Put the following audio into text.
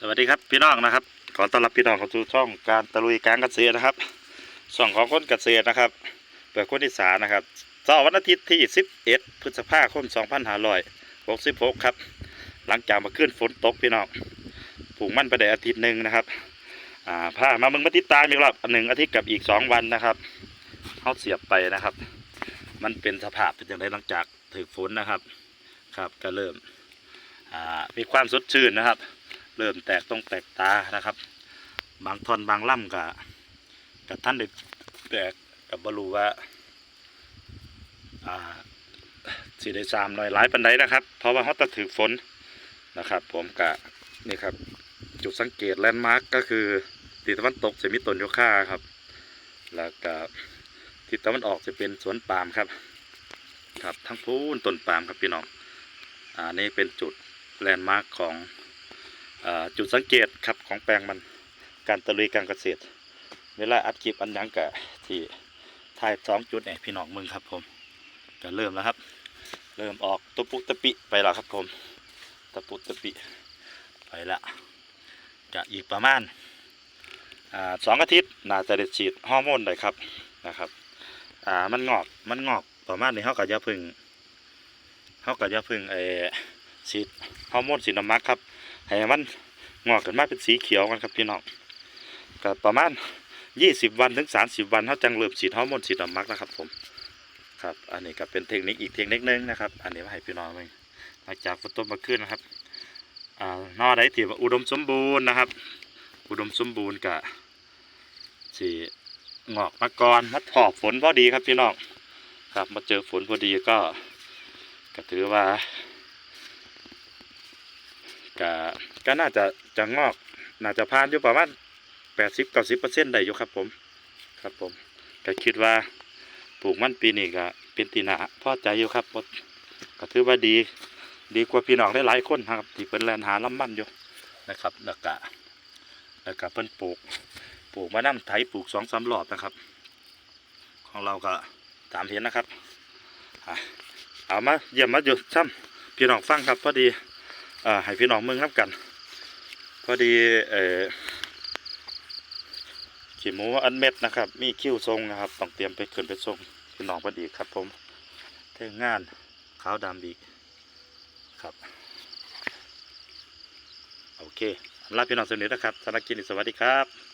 สวัสดีครับพี่น้องนะครับ ขอต้อนรับพี่น้องเข้าสู่ช่องการตะลุยการเกษตรนะครับช่องของคนเกษตรนะครับเปิดคนที่สานนะครับเสาร์วันอาทิตย์ที่ 11 พฤษภาคม 2566 ครับ หลังจากมาขึ้นฝนตกพี่น้องปลูกมันไปได้อาทิตย์หนึ่งนะครับอ่าผ้ามามึงมาติดตามอีกรอบหนึ่งอาทิตย์กับอีก 2 วันนะครับเขาเสียบไปนะครับ มันเป็นสภาพเป็นอย่างไรหลังจากถือฝนนะครับครับก็เริ่มอ่ามีความสดชื่นนะครับ เริ่มแตกตรงแตกตานะครับ บางท่อนบางล่ำกับกับท่านได้แตกกับบรูว่าอ่าสีได้สามหน่อยหลายปันไดนะครับ เพราะว่าเขาตะถือฝนนะครับ ผมกะนี่ครับ จุดสังเกตแลนด์มาร์กก็คือทิศตะวันตกจะมีต้นโยค่าครับ แล้วก็ทิศตะวันออกจะเป็นสวนปาล์มครับครับทั้งพูนต้นปาล์มครับพี่น้องอ่านี่เป็นจุดแลนด์มาร์กของ จุดสังเกตครับของแปลงมันการตะลุยการเกษตร เวลาอัดคลิปอันยังกะที่ถ่ายสองจุดเนี่ยพี่น้องมึงครับผมก็เริ่มแล้วครับ เริ่มออกตะปุตะปิไปแล้วครับผมตะปุตะปิไปละกะอีกประมาณสองอาทิตย์น่าจะได้ฉีดฮอร์โมนได้ครับนะครับมันงอกมันงอกประมาณนี้เขาก็จะพึ่งเขาก็จะพึ่งไอ้ ฉีฮอร์โมนสีน้ำมักครับให้มันงอกขึ้นมาเป็นสีเขียวกันครับพี่น้องก็ประมาณ 20 วันถึง 30 วันเขาจังเริ่มฉีดฮอร์โมนฉีดน้ำมักนะครับผมครับอันนี้ก็เป็นเทคนิคอีกเทคนิคนึงนะครับ อันนี้มาให้พี่น้องเองหลังจากฝนมาขึ้นนะครับอ่านอได้ที่ว่าอุดมสมบูรณ์นะครับ อุดมสมบูรณ์กะสีงอกมาก่อนมาถอบฝนพอดีครับพี่น้องครับมาเจอฝนพอดีก็ก็ถือว่า ก็ก็น่าจะจะงอก น่าจะผ่านอยู่ประมาณแปดสิบเก้าสิบเปอร์เซ็นต์ได้อยู่ครับผมครับผมก็คิดว่าปลูกมันปีนี้ก็เป็นตีหนาพอใจอยู่ครับบ่ก็ถือว่าดี ดีกว่าพี่น้องได้หลายคนครับที่เป็นแลนหาลำมันอยู่นะครับแล้วก็แล้วก็เพิ่นปลูกปลูกมะน้ำไถปลูกสองสามรอบนะครับ ของเราก็ตามเห็นนะครับเอามาเยี่ยมมาอยู่ซ้ำพี่น้องฟังครับพอดี อ่าให้พี่น้องเมืองครับกัน พอดีเออขี้หมูอันเม็ดนะครับ มีคิ้วทรงนะครับ ต้องเตรียมไปขึ้นไปทรงพี่น้องพอดีครับผมเท่งงานขาวดำอีกครับ โอเคลาพี่น้องสนิทนะครับสนักกินสวัสดีครับ